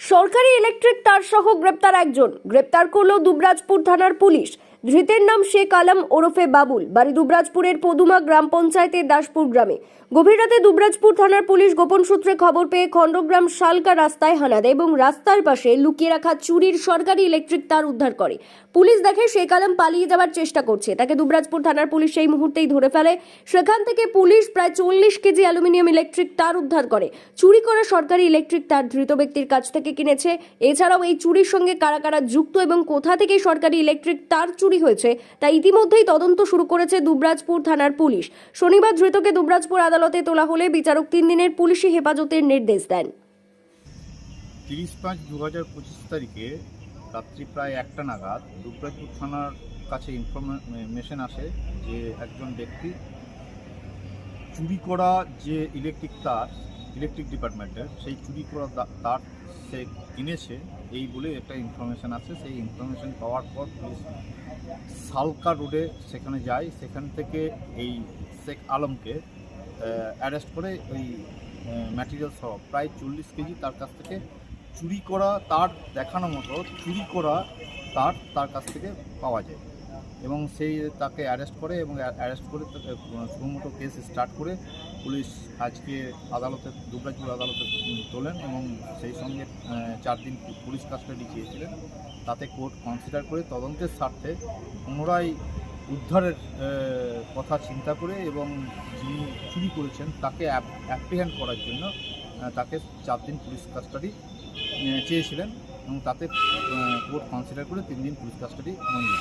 সরকারি ইলেকট্রিক তার সহ গ্রেপ্তার একজন। গ্রেপ্তার করল দুবরাজপুর থানার পুলিশ। ধৃতের নাম শেখ আলম ওরফে বাবুল। বাড়ি দুবরাজপুরের পদুমা গ্রাম পঞ্চায়েতের দাসপুর গ্রামে। গভীর রাতে দুবরাজপুর থানার পুলিশ গোপন সূত্রে খবর পেয়ে খণ্ডগ্রাম শালকা রাস্তায় হানা দেয় এবং রাস্তার পাশে লুকিয়ে রাখা চুরির সরকারি ইলেকট্রিক তার উদ্ধার করে। পুলিশ দেখে শেখ আলম পালিয়ে যাওয়ার চেষ্টা করছে। তাকে দুবরাজপুর থানার পুলিশ সেই মুহূর্তেই ধরে ফেলে। সেখান থেকে পুলিশ প্রায় চল্লিশ কেজি অ্যালুমিনিয়াম ইলেকট্রিক তার উদ্ধার করে। চুরি করা সরকারি ইলেকট্রিক তার ধৃত ব্যক্তির কাছ থেকে কিনেছে। এছাড়াও এই চুরির সঙ্গে কারা কারা যুক্ত এবং কোথা থেকে সরকারি ইলেকট্রিক তার চুরি হয়েছে তা ইতিমধ্যেই তদন্ত শুরু করেছে দুবরাজপুর থানার পুলিশ। শনিবার ধৃতকে দুবরাজপুর আদালতে তোলা হলে বিচারক তিন দিনের পুলিশি হেফাজতের নির্দেশ দেন। তিরিশ পাঁচ দু হাজার পঁচিশ তারিখে রাত্রি প্রায় একটা নাগাদ দুবরাজপুর থানার কাছে ইনফরমেশন আসে যে একজন ব্যক্তি চুরি করা যে ইলেকট্রিক তার ইলেকট্রিক ডিপার্টমেন্টের সেই চুরি করা তার সে কিনেছে, এই বলে একটা ইনফরমেশন আছে। সেই ইনফরমেশন পাওয়ার পর পুলিশ সালকা রোডে সেখানে যায়। সেখান থেকে এই শেখ আলমকে অ্যারেস্ট করে ওই ম্যাটেরিয়াল সহ প্রায় চল্লিশ কেজি তার কাছ থেকে চুরি করা, তার দেখানো মতো চুরি করা তার তার কাছ থেকে পাওয়া যায়। এবং সেই তাকে অ্যারেস্ট করে এবং অ্যারেস্ট করে সুমতো কেস স্টার্ট করে পুলিশ আজকে আদালতে, দুবরাজপুর আদালতে তোলেন এবং সেই সঙ্গে চার দিন পুলিশ কাস্টাডি চেয়েছিলেন তাতে কোর্ট কনসিডার করে তদন্তের স্বার্থে পুনরায় উদ্ধারের কথা চিন্তা করে এবং যিনি চুরি করেছেন তাকে অ্যাপ্রিহ্যান্ড করার জন্য তাকে চার দিন পুলিশ কাস্টাডি চেয়েছিলেন এবং তাতে কোর্ট কনসিডার করে তিন দিন পুলিশ কাস্টাডি মঞ্জুর।